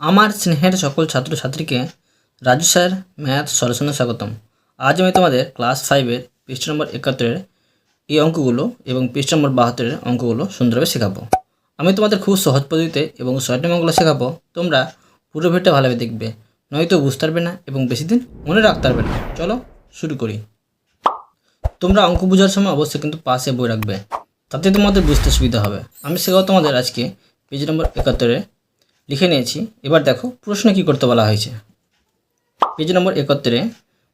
আমার স্নেহের সকল ছাত্রছাত্রীকে রাজু স্যার, ম্যাথ সলিউশনে স্বাগতম। আজ আমি তোমাদের ক্লাস ফাইভের পৃষ্ঠ নম্বর একাত্তরের এই অঙ্কগুলো এবং পৃষ্ঠ নম্বর বাহাত্তরের অঙ্কগুলো সুন্দরভাবে শেখাবো। আমি তোমাদের খুব সহজ পদ্ধতিতে এবং শর্ট অঙ্কগুলো শেখাবো। তোমরা পুরো ভিডিওটা ভালোভাবে দেখবে, নয়তো বুঝতে পারবে না এবং বেশি দিন মনে রাখতে পারবে না। চলো শুরু করি। তোমরা অঙ্ক বোঝার সময় অবশ্যই কিন্তু পাশে বই রাখবে, তাতে তোমাদের বুঝতে সুবিধা হবে। আমি শেখাবো তোমাদের আজকে পেজ নম্বর একাত্তরে লিখে নিয়েছি। এবার দেখো, প্রশ্ন কি করতে বলা হয়েছে? পেজ নম্বর একাত্তরে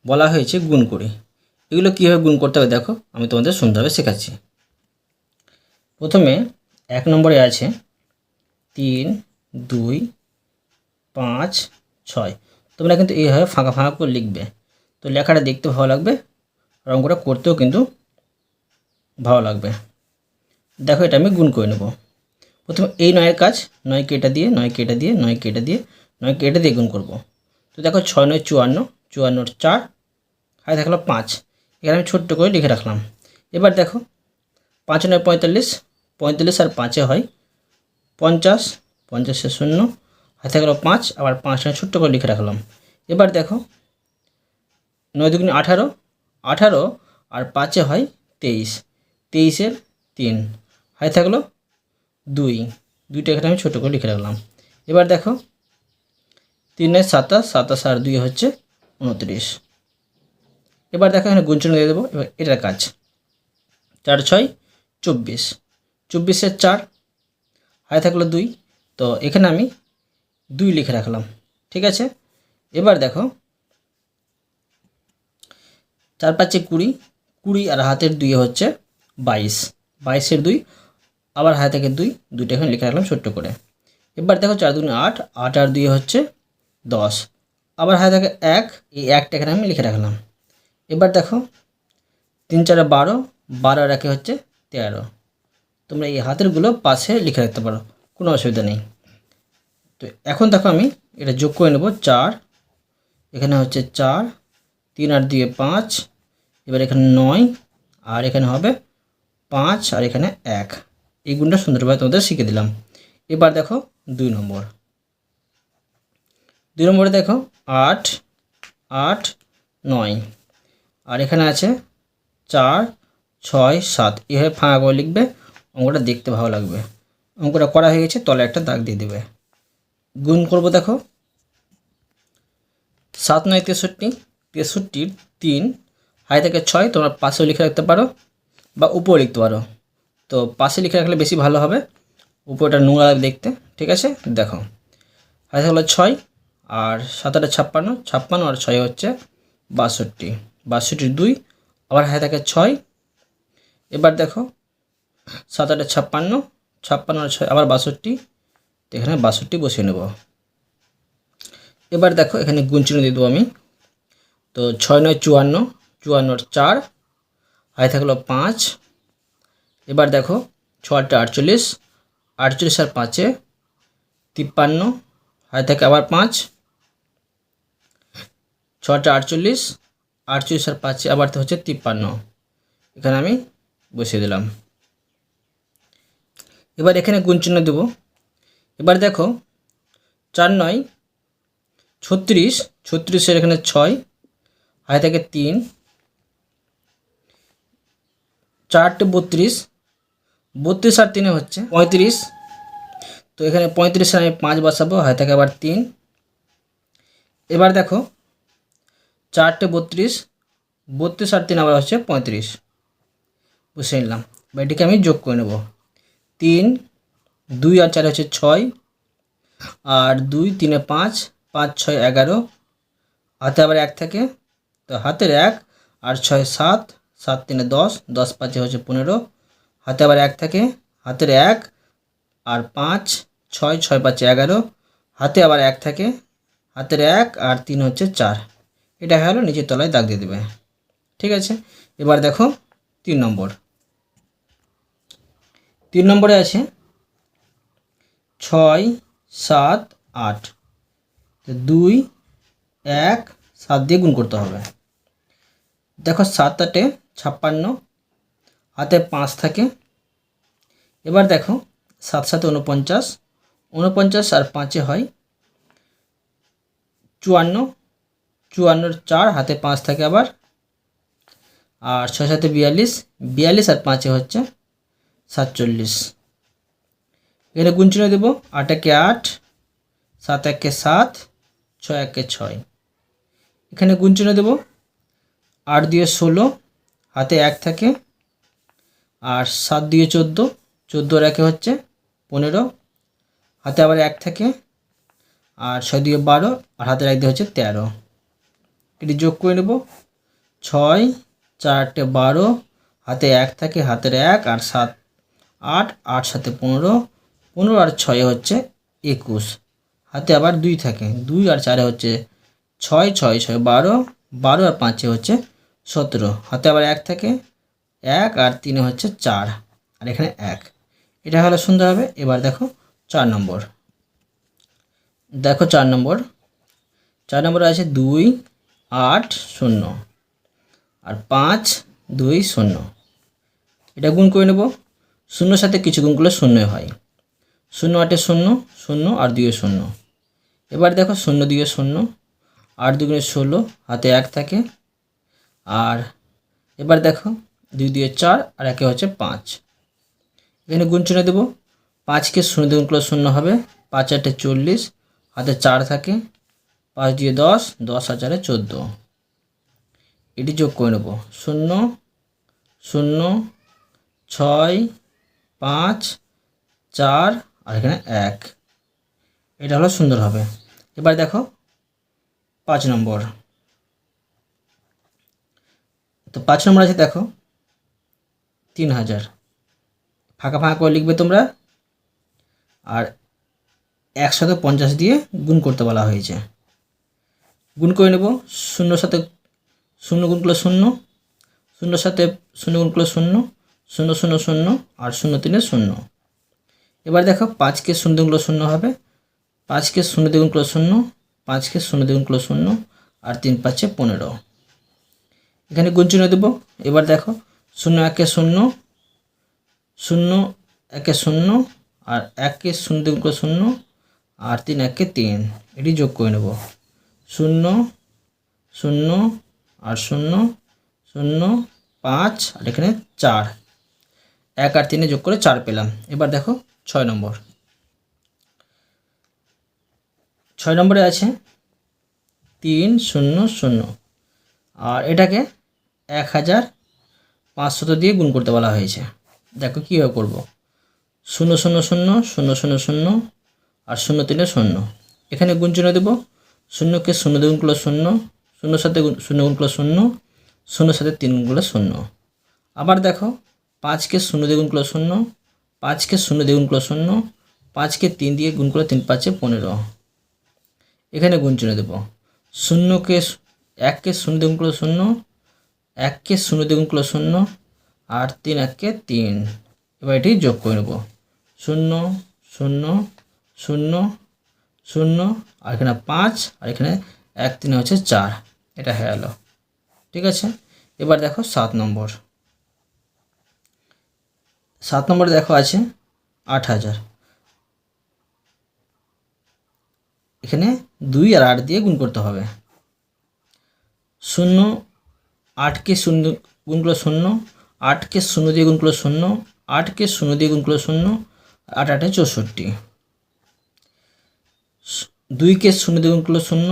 বলা হয়েছে গুণ করি। এগুলো কীভাবে গুণ করতে হবে দেখো, আমি তোমাদের সুন্দরভাবে শেখাচ্ছি। প্রথমে এক নম্বরে আছে তিন, দুই, পাঁচ, ছয়। তোমরা কিন্তু এইভাবে ফাঁকা ফাঁকা করে লিখবে। তো লেখাটা দেখতে ভালো লাগবে, আর করতেও কিন্তু ভালো লাগবে। দেখো এটা আমি গুণ করে নেব। প্রথমে এই নয়ের কাজ, নয় এটা দিয়ে, নয় এটা দিয়ে, নয় এটা দিয়ে, নয় এটা দিয়ে গুণ করব। তো দেখো ছয় নয় চুয়ান্ন চুয়ান্নর চার হাই থাকল পাঁচ। এখানে আমি ছোট্ট করে লিখে রাখলাম। এবার দেখো, পাঁচ নয় পঁয়তাল্লিশ পঁয়তাল্লিশ আর পাঁচে হয় পঞ্চাশ, পঞ্চাশে শূন্য হাতে গেল পাঁচ, আবার পাঁচ নয় ছোট্ট করে লিখে রাখলাম। এবার দেখো, নয় দুগুণে আঠারো আঠারো আর পাঁচে হয় তেইশ, তেইশের তিন। হাই থাকল দুই। দুইটা এখানে আমি ছোটো করে লিখে রাখলাম। এবার দেখো তিনের সাতাশ সাতাশ আর দুই হচ্ছে উনত্রিশ। এবার দেখো এখানে গুঞ্চন দিয়ে দেবো, এবার এটার কাজ। চার, ছয়, চব্বিশ। চব্বিশের চার, হাই থাকল দুই। তো এখানে আমি দুই লিখে রাখলাম, ঠিক আছে? এবার দেখো, চার, পাঁচে কুড়ি কুড়ি আর হাতের দুই হচ্ছে বাইশ। বাইশের দুই আবার হাতে থেকে দুই, দুইটা এখানে লিখে রাখলাম ছোট্ট করে। এবার দেখো চার দুগুণে আট আট আর দুই হচ্ছে দশ। আবার হাতে থেকে এক, এই একটা এখানে আমি লিখে রাখলাম। এবার দেখো তিন চারে বারো বারো আর একে হচ্ছে তেরো। তোমরা এই হাতেরগুলো পাশে লিখে রাখতে পারো, কোনো অসুবিধা নেই। তো এখন দেখো আমি এটা যোগ করে নেব চার, এখানে হচ্ছে চার, তিন আর দুয়ে পাঁচ, এবার এখানে নয়, আর এখানে হবে পাঁচ, আর এখানে এক। এই গুণটা সুন্দরভাবে তোমাদের শিখে দিলাম। এবার দেখো দুই নম্বর। দুই নম্বরে দেখো আট আট, নয়। আর এখানে আছে চার, ছয়, সাত। এভাবে ফাঁকা করে লিখবে, অঙ্কটা দেখতে ভালো লাগবে। অঙ্কটা করা হয়ে গেছে তলে একটা দাগ দিয়ে দেবে। গুণ করব দেখো। সাত, নয়, তেষট্টি। তেষট্টির তিন, হাই থেকে ছয়, তোমরা পাশেও লিখে রাখতে পারো বা উপরে লিখতে পারো। তো পাশে লিখে রাখলে বেশি ভালো হবে। উপরেটা নোংরা দেখতে, ঠিক আছে? দেখো। হাই থাকল ছয় আর সাতাটা ছাপ্পান্ন ছাপ্পান্ন আর ছয় হচ্ছে বাষট্টি। বাষট্টির দুই, আবার হাই থাকে ছয়। এবার দেখো, সাত আটে ছাপ্পান্ন ছাপ্পান্ন আর ছয়, আবার বাষট্টি। তো এখানে বাষট্টি বসিয়ে নেব। এবার দেখো, এখানে গুণ চিহ্ন দিয়ে দেবো আমি। তো ছয় নয় চুয়ান্ন, চুয়ান্নর চার। হাই থাকল পাঁচ এবার দেখো ছটা আটচল্লিশ আটচল্লিশ আর পাঁচে তিপ্পান্ন হাই থাকে আবার পাঁচ। ছটা আটচল্লিশ আটচল্লিশ আর পাঁচে আবার তো হচ্ছে তিপ্পান্ন। এখানে আমি বসিয়ে দিলাম। এবার এখানে গুণ চিহ্ন দেবো। এবার দেখো, চার নয়, ছত্রিশ, ছত্রিশের এখানে ছয় হাই থেকে তিন। চারটে বত্রিশ বত্রিশ আর তিনে হচ্ছে পঁয়ত্রিশ। তো এখানে পঁয়ত্রিশে আমি পাঁচ বসাবো হাই থেকে আবার তিন। এবার দেখো, চারটে বত্রিশ বত্রিশ আর তিন আবার হচ্ছে পঁয়ত্রিশ। বুঝে নিলাম। এটিকে আমি যোগ করে নেব। তিন, দুই আর চার হচ্ছে ছয়, আর দুই, তিনে পাঁচ পাঁচ, ছয়, এগারো। হাতে আবার এক থাকে, তো হাতের এক, আর ছয়, সাত সাত, তিনে দশ দশ, পাঁচে হচ্ছে পনেরো হাতে আবার এক থাকে, হাতের এক আর পাঁচ, ছয় ছয়, পাঁচে, এগারো, হাতে আবার এক থাকে, হাতের এক আর তিন হচ্ছে চার। এটা হলো নিচের তলায় দাগ দিয়ে দেবে। ঠিক আছে? এবার দেখো, তিন নম্বর। তিন নম্বরে আছে, ছয়, সাত, আট। দুই, এক, সাত দিয়ে গুণ করতে হবে। দেখো, সাত আটে ছাপ্পান্ন হাতে পাঁচ থাকে। এবার দেখো, সাত সাথে উনপঞ্চাশ উনপঞ্চাশ আর পাঁচে হয় চুয়ান্ন, চুয়ান্নর চার, হাতে পাঁচ থাকে আবার, আর ছয় সাথে বিয়াল্লিশ বিয়াল্লিশ আর পাঁচে হচ্ছে সাতচল্লিশ। এখানে গুণ দেবো, আট একে আট, সাত একে সাত, ছয় একে ছয়। এখানে গুণ দেবো, আট দিয়ে ষোলো, হাতে এক থাকে আর সাত দিয়ে চোদ্দ, চোদ্দোর একে হচ্ছে পনেরো, হাতে আবার এক থাকে, আর ছয় দিয়ে বারো, আর হাতের এক দিয়ে হচ্ছে তেরো। এটি যোগ করে নেব, ছয়, চারটে বারো, হাতে এক থাকে, হাতের এক, আর সাত, আট আট সাথে পনেরো পনেরো আর ছয়ে হচ্ছে একুশ। হাতে আবার দুই থাকে, দুই আর চারে হচ্ছে ছয় ছয় ছয়, বারো বারো আর পাঁচে হচ্ছে সতেরো। হাতে আবার এক থাকে এক আর তিনে হচ্ছে চার। আর এখানে এক। এটা হলো সুন্দর হবে। এবার দেখো চার নম্বর। দেখো চার নম্বর। চার নম্বর আছে দুই আট শূন্য আর পাঁচ দুই শূন্য। এটা গুণ করে নেব। শূন্যর সাথে কিছু গুণ করলে শূন্যই হয়। শূন্য আটে শূন্য শূন্য আর দুইয়ে শূন্য। এবার দেখো শূন্য দিয়ে শূন্য, আট দুগুণে ষোলো, হাতে এক থাকে। আর এবার দেখো দুই দিয়ে চার আর একে হচ্ছে পাঁচ। এখানে গুণ চিহ্ন দেবো। পাঁচকে শূন্য দুগুণ করলে শূন্য হবে। পাঁচ আটে চল্লিশ, হাতে চার থাকে। পাঁচ দিয়ে দশ দশ চারে চোদ্দ। এটি যোগ করে নেব। শূন্য শূন্য, ছয়, পাঁচ, চার আর এখানে এক। এটা হলো সুন্দর হবে। এবার দেখো, পাঁচ নম্বর। তো পাঁচ নম্বর আছে, দেখো। তিন হাজার। ফাঁকা ফাঁকা করে লিখবে তোমরা। আর একশত পঞ্চাশ দিয়ে গুণ করতে বলা হয়েছে। গুণ করে নেব শূন্যর সাথে শূন্য গুণ করলে শূন্য শূন্যর সাথে শূন্য গুণ করলে শূন্য শূন্য শূন্য শূন্য আর শূন্য তিনে শূন্য। এবার দেখো পাঁচকে শূন্য দুগুলো শূন্য হবে, পাঁচকে শূন্য দ্বিগুণ করলে শূন্য, পাঁচকে শূন্য দ্বিগুণ করলে শূন্য আর তিন পাঁচে পনেরো। এখানে গুণ চিহ্ন দেবো। এবার দেখো শূন্য একে শূন্য শূন্য একে শূন্য, আর একে শূন্য করলে শূন্য, আর তিন একে তিন। এটি যোগ করে নেব। শূন্য শূন্য, আর শূন্য শূন্য, পাঁচ, আর এখানে চার। এক আর তিনে যোগ করে চার পেলাম। এবার দেখো ছয় নম্বর। ছয় নম্বরে আছে তিন, শূন্য শূন্য, আর এটাকে এক হাজার পাঁচশত দিয়ে গুণ করতে বলা হয়েছে। দেখো কীভাবে করব? শূন্য শূন্য শূন্য শূন্য শূন্য শূন্য, আর শূন্য তিনে শূন্য। এখানে গুণ চিহ্ন দেবো। শূন্যকে শূন্য দ্বিগুণ করলে শূন্য শূন্য সাথে গুণ- শূন্য গুণ করলে শূন্য শূন্য সাথে তিন গুণ করলে শূন্য। আবার দেখো, পাঁচকে শূন্য দ্বিগুণ করলে শূন্য, পাঁচকে শূন্য দ্বিগুণ করলে শূন্য, পাঁচকে তিন দিয়ে গুণ করলে তিন পাঁচে পনেরো। এখানে গুণ চিহ্ন দেবো। শূন্যকে, এককে শূন্য দ্বিগুণ করলে শূন্য এককে শূন্য দ্বিগুণ করলে শূন্য, আর তিন এককে তিন। এবার এটি যোগ করে নেব। শূন্য শূন্য শূন্য শূন্য, আর এখানে পাঁচ, আর এখানে এক তিনে হচ্ছে চার। এটা হয়ে গেল। ঠিক আছে? এবার দেখো সাত নম্বর। সাত নম্বরে দেখো আছে আট হাজার। এখানে দুই আর আট দিয়ে গুণ করতে হবে। শূন্য আটকে শূন্য গুণ শূন্য, আটকে শূন্য দিয়ে গুণ শূন্য, আটকে শূন্য দিয়ে গুণ করলে শূন্য, আট আটে চৌষট্টি। দুইকে শূন্য দিয়ে গুণ করলে শূন্য,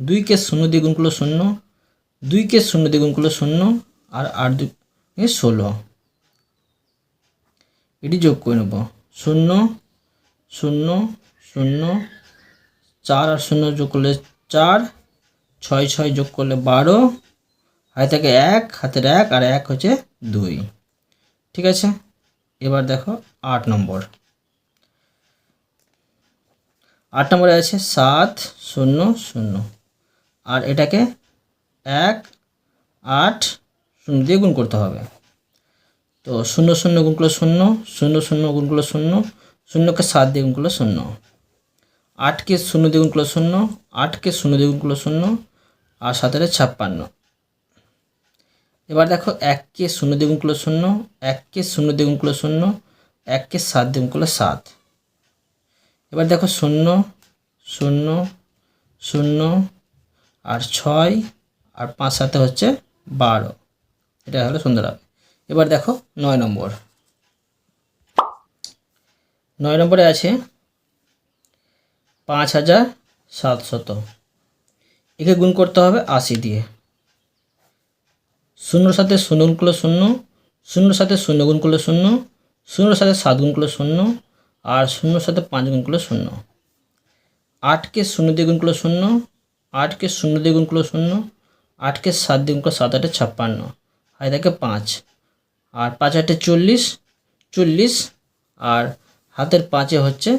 দুইকে শূন্য দিয়ে গুণ করলে শূন্য, দুইকে শূন্য দিয়ে গুণ করলে শূন্য, আর আট দুই ষোলো। এটি যোগ করে নেব। শূন্য শূন্য শূন্য, চার আর শূন্য যোগ করলে চার, ছয় ছয় যোগ করলে বারো হাতে থাকে এক, হাতের এক, আর এক হচ্ছে দুই। ঠিক আছে? এবার দেখো আট নম্বর। আট নম্বরে আছে সাত, শূন্য শূন্য। আর এটাকে এক, আট, শূন্য দিয়ে গুণ করতে হবে। তো শূন্য শূন্য গুণ করলে শূন্য শূন্য শূন্য গুণ করলে শূন্য, শূন্যকে সাত দিয়ে গুণ করলে শূন্য। আটকে শূন্য দিয়ে গুণ করলে শূন্য, আটকে শূন্য দিয়ে গুণ করলে শূন্য, আর সাতের ছাপ্পান্ন। এবার দেখো এককে শূন্য দিয়ে গুণ করলে শূন্য এককে শূন্য দিয়ে গুণ করলে শূন্য এককে সাত দিয়ে গুণ করলে সাত। এবার দেখো শূন্য শূন্য শূন্য, আর ছয়, আর পাঁচ সাথে হচ্ছে বারো। এটা হলো সুন্দর হবে এবার দেখো নয় নম্বর। নয় নম্বরে আছে পাঁচ হাজার সাতশত। একে গুণ করতে হবে আশি দিয়ে। শূন্যর সাথে শূন্য গুণ করলে শূন্য, শূন্যর সাথে শূন্য গুণ করলে শূন্য, শূন্যর সাথে সাত গুণ করলে শূন্য, আর শূন্যর সাথে পাঁচ গুণ করলে শূন্য। আটকে শূন্য দিয়ে গুণ করলে শূন্য, আটকে শূন্য দিয়ে গুণ করলে শূন্য, আটকে সাত দিয়ে গুণ করলে সাত, আটে ছাপ্পান্ন। আর থাকে পাঁচ। আর পাঁচ আটে চল্লিশ চল্লিশ, আর হাতের পাঁচে হচ্ছে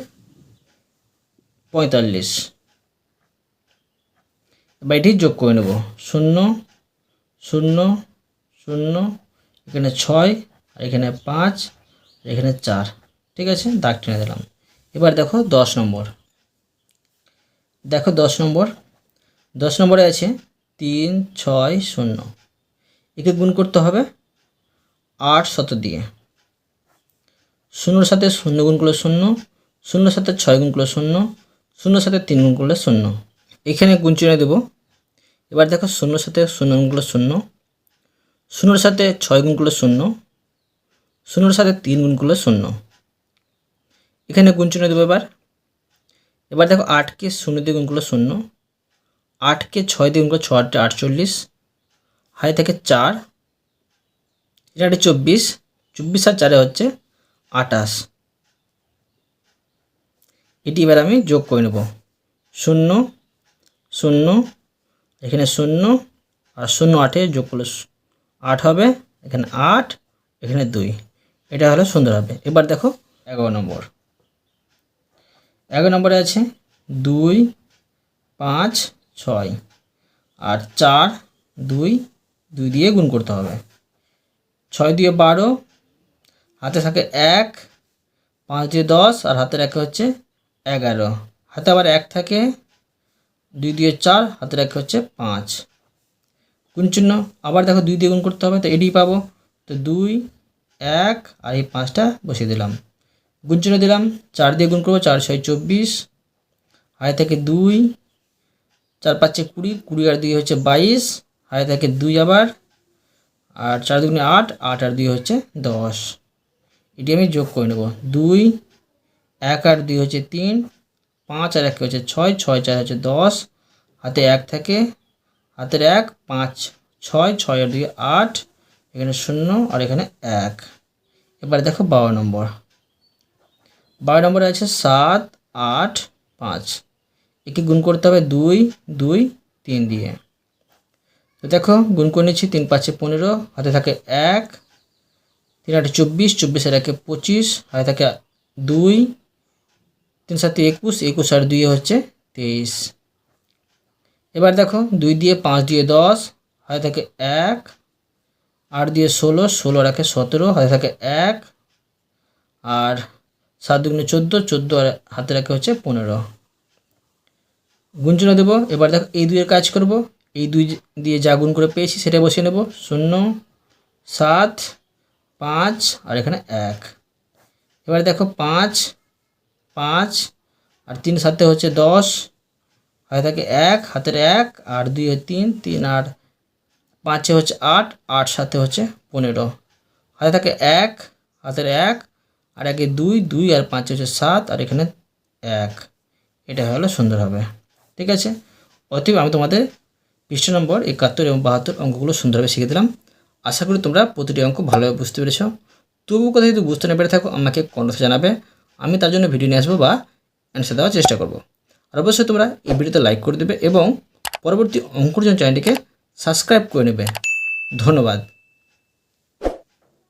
পঁয়তাল্লিশ। এবার এটি যোগ করে নেব। শূন্য শূন্য শূন্য, এখানে ছয়, আর এখানে পাঁচ, আর এখানে চার। ঠিক আছে? দাগ টেনে দিলাম। এবার দেখো দশ নম্বর। দেখো দশ নম্বর। দশ নম্বরে আছে তিন, ছয়, শূন্য। একে গুণ করতে হবে আট শত দিয়ে। শূন্যর সাথে শূন্য গুণ করলে শূন্য, শূন্যর সাথে ছয় গুণ করলে শূন্য, শূন্যর সাথে তিন গুণ করলে শূন্য। এখানে গুণ চিহ্ন দেবো। এবার দেখো শূন্যর সাথে শূন্য গুণ করলে শূন্য। শূন্যর সাথে ছয় গুণ করলে শূন্য, শূন্যর সাথে তিন গুণ করলে শূন্য। এখানে গুণ চিহ্ন দেবো এবার। এবার দেখো আটকে শূন্য দিয়ে গুণ করলে শূন্য, আটকে ছয় দিয়ে গুণ করলে ছ আটটা আটচল্লিশ, হাই থেকে চার, এটা চব্বিশ চব্বিশ আর চারে হচ্ছে আটাশ এটি এবার আমি যোগ করে নেব। শূন্য শূন্য, এখানে শূন্য আর শূন্য আটে যোগ করলে আট হবে, এখানে আট, এখানে দুই। এটা হলো সুন্দর হবে। এবার দেখো, এগারো নম্বর। এগারো নম্বরে আছে দুই, পাঁচ, ছয়। আর চার, দুই দুই দিয়ে গুণ করতে হবে। ছয় দিয়ে বারো, হাতে থাকে এক, পাঁচ দিয়ে দশ, আর হাতের একে হচ্ছে এগারো। হাতে আবার এক থাকে, দুই দিয়ে চার, হাতের একে হচ্ছে পাঁচ। গুণ চিহ্ন, আবার দেখো দুই দিয়ে গুণ করতে হবে, তো এটি পাবো। তো দুই, এক, আর এই পাঁচটা বসিয়ে দিলাম। গুণ চিহ্ন দিলাম, চার দিয়ে গুণ করব, চার, ছয়, চব্বিশ। হাতে থেকে দুই, চার, পাঁচে কুড়ি কুড়ি আর দুই হচ্ছে বাইশ। হাতে থেকে দুই আবার, আর চার দুগুণে আট আট আর দুই হচ্ছে দশ। এটি আমি যোগ করে নেব। দুই, এক আর দুই হচ্ছে তিন, পাঁচ আর এক হচ্ছে ছয় ছয়, চার হচ্ছে দশ। হাতে এক থাকে হাতের এক, পাঁচ, ছয় ছয় দুই, আট, এখানে শূন্য আর এখানে এক। এবার দেখো বারো নম্বর। বারো নম্বরে আছে সাত, আট, পাঁচ। একে গুণ করতে হবে দুই দুই, তিন দিয়ে। তো দেখো, গুণ করে নিচ্ছি তিন পাঁচে পনেরো, হাতে থাকে এক, তিন আটে চব্বিশ, চব্বিশের একে পঁচিশ, হাতে থাকে দুই, তিন সাথে একুশ একুশ আর দুই হচ্ছে তেইশ। এবার দেখো দুই দিয়ে পাঁচ দিয়ে দশ হাতে থাকে এক, আট দিয়ে ষোলো ষোলো রাখে সতেরো হাতে থাকে এক, আর সাত দুগুণে চোদ্দ চোদ্দ আর হাতে রাখে হচ্ছে পনেরো। গুণচুনা দেবো, এবার দেখো এই দুইয়ের কাজ করব, এই দুই দিয়ে যা গুণ করে পেয়েছি সেটা বসিয়ে নেব, শূন্য, সাত, পাঁচ আর এখানে এক। এবার দেখো পাঁচ পাঁচ আর তিন সাথে হচ্ছে দশ হাতে থাকে এক, হাতের এক, আর দুই তিন তিন আর পাঁচে হচ্ছে আট আট সাথে হচ্ছে পনেরো। হাতে থাকে এক, হাতের এক, আর একে দুই দুই আর পাঁচে হচ্ছে সাত, আর এখানে এক। এটা হলো সুন্দর হবে। ঠিক আছে? অতএব আমি তোমাদের পৃষ্ঠ নম্বর একাত্তর এবং বাহাত্তর অঙ্কগুলো সুন্দরভাবে শিখে দিলাম। আশা করি তোমরা প্রতিটি অঙ্ক ভালোভাবে বুঝতে পেরেছ। তবু কোথাও যদি বুঝতে না পেরে থাকো, আমাকে কমেন্টে জানাবে। আমি তার জন্য ভিডিও নিয়ে আসব বা অ্যান্সার দেওয়ার চেষ্টা করব। আর অবশ্যই তোমরা এই ভিডিওতে লাইক করে দেবে এবং পরবর্তী অঙ্কুরজন চ্যানেলটিকে সাবস্ক্রাইব করে নেবে। ধন্যবাদ।